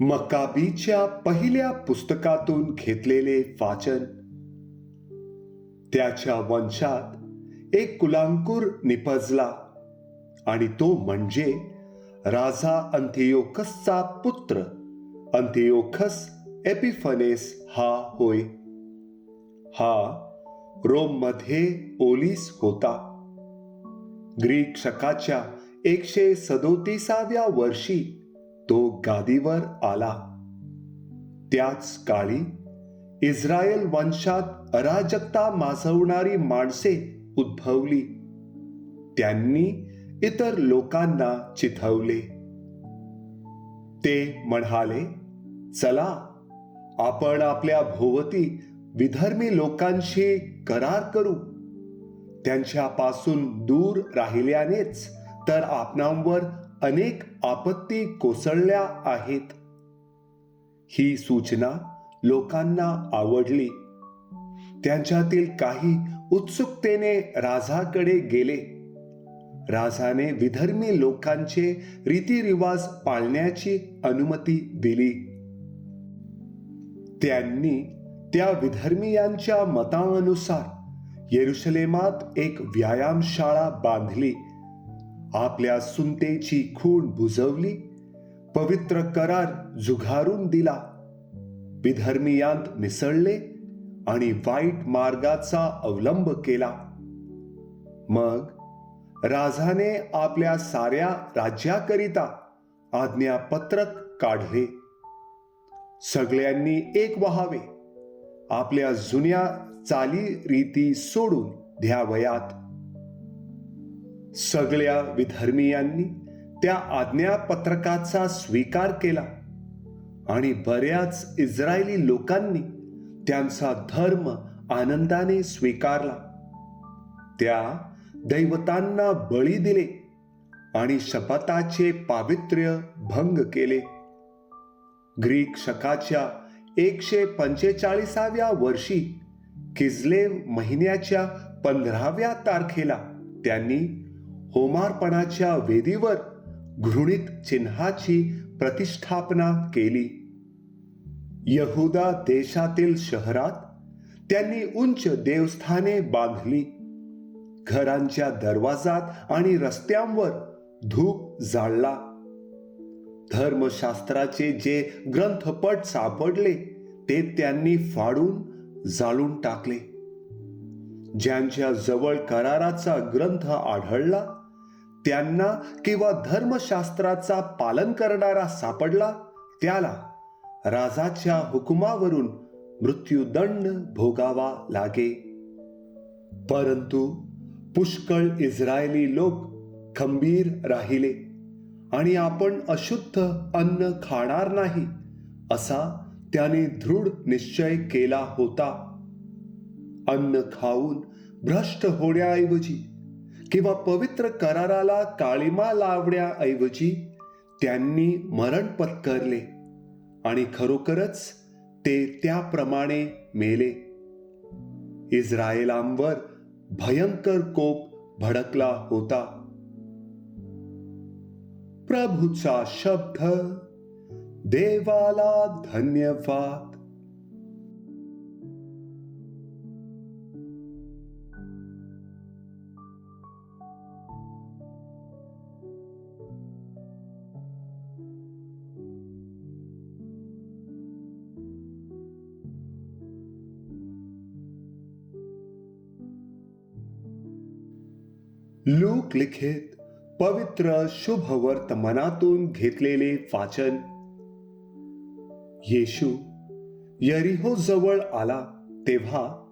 मकाबीच्या पहिल्या पुस्तकातून घेतलेले वाचन. त्याच्या वंशात एक कुलांकुर निपजला आणि तो म्हणजे राजा अंथियोकसचा पुत्र अंथियोखस एपिफनेस हा होय. हा रोममध्ये ओलीस होता. ग्रीक शकाच्या एकशे सदोतीसाव्या वर्षी तो गादीवर आला. त्याच काळी इस्रायल वंशात अराजकता माजवणारी माणसे उद्भवली. त्यांनी इतर लोकांना चिथवले. ते म्हणाले चला आपण आपल्या भोवती विधर्मी लोकांशी करार करू. त्यांच्यापासून दूर राहिल्यानेच तर आपणांवर अनेक आपत्ती कोसळल्या आहेत. ही सूचना लोकांना आवडली. त्यांच्यातील काही उत्सुकतेने राजाकडे गेले. राजाने विधर्मी लोकांचे रीतिरिवाज पाळण्याची अनुमती दिली. त्यांनी त्या विधर्मीयांच्या मतानुसार येरुशलेमात एक व्यायामशाळा बांधली. आपल्या सुनतेची खूण बुजवली पवित्र करार झुगारून दिला. विधर्मियांत मिसळले आणि वाईट मार्गाचा अवलंब केला. मग राजाने आपल्या साऱ्या राज्याकरिता आज्ञापत्रक काढले. सगळ्यांनी एक व्हावे आपल्या जुन्या चाली रीती सोडून द्यावयात. सगळ्या विधर्मीयांनी त्या आज्ञापत्रकाचा स्वीकार केला आणि बऱ्याच इस्रायली लोकांनी त्यांचा धर्म आनंदाने स्वीकारला. त्या दैवतांना बळी दिले आणि शपथाचे पावित्र्य भंग केले. ग्रीक शकाच्या एकशे पंचेचाळीसाव्या वर्षी किजलेव महिन्याच्या पंधराव्या तारखेला त्यांनी होमार्पणाच्या वेदीवर घृणित चिन्हाची प्रतिष्ठापना केली. यहुदा देशातील शहरात त्यांनी उंच देवस्थाने बांधली. घरांच्या दरवाजात आणि रस्त्यांवर धूप जाळला. धर्मशास्त्राचे जे ग्रंथपट सापडले ते त्यांनी फाडून जाळून टाकले. ज्यांच्या जवळ कराराचा ग्रंथ आढळला त्यांना किंवा धर्मशास्त्राचा पालन करणारा सापडला त्याला राजाच्या हुकुमावरून मृत्यूदंड भोगावा लागे. परंतु पुष्कळ इस्रायली लोक खंबीर राहिले आणि आपण अशुद्ध अन्न खाणार नाही असा त्याने दृढ निश्चय केला होता. अन्न खाऊन भ्रष्ट होण्याऐवजी किंवा पवित्र कराराला काळीमा लावण्याऐवजी त्यांनी मरण पत्करले आणि खरोखरच ते त्याप्रमाणे मेले. इस्रायलांवर भयंकर कोप भडकला होता. प्रभूचा शब्द देवाला धन्यवाद. लूक लिखित पवित्र शुभ वर्तमानातून घेतलेले वाचन. येशू यरिहो जवळ आला तेव्हा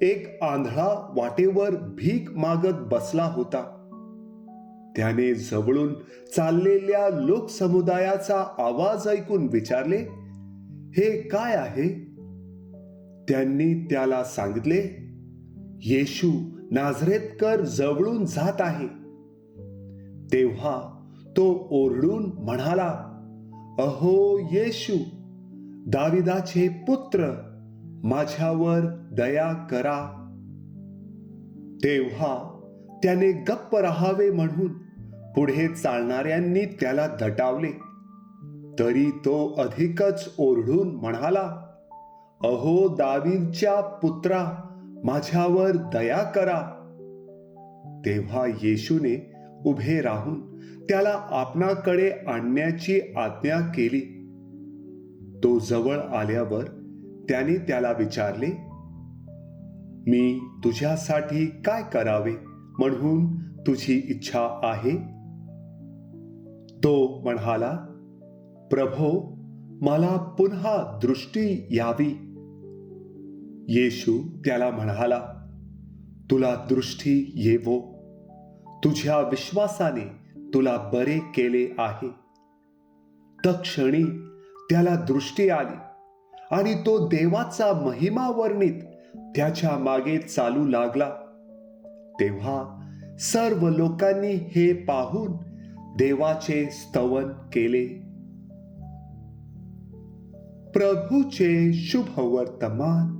एक आंधळा वाटेवर भीक मागत बसला होता. त्याने जवळून चाललेल्या लोकसमुदायाचा आवाज ऐकून विचारले हे काय आहे? त्यांनी त्याला सांगितले येशू नाझरेतकर जवळून जात आहे. तेव्हा तो ओरडून म्हणाला अहो येशू दाविदाचे पुत्र माझ्यावर दया करा. तेव्हा त्याने गप्प राहावे म्हणून पुढे चालणाऱ्यांनी त्याला दटावले. तरी तो अधिकच ओरडून म्हणाला अहो दावीदच्या पुत्रा माझ्यावर दया करा. तेव्हा येशूने उभे राहून त्याला आपणाकडे आणण्याची आज्ञा केली. तो जवळ आल्यावर त्याने त्याला विचारले मी तुझ्यासाठी काय करावे म्हणून तुझी इच्छा आहे? तो म्हणाला प्रभो मला पुन्हा दृष्टी यावी. येशू त्याला म्हणाला तुला दृष्टी येवो. तुझ्या विश्वासाने तुला बरे केले आहे. तक्षणी त्याला दृष्टी आली आणि तो देवाचा महिमा वर्णित त्याच्यामागे चालू लागला. तेव्हा सर्व लोकांनी हे पाहून देवाचे स्तवन केले. प्रभूचे शुभ वर्तमान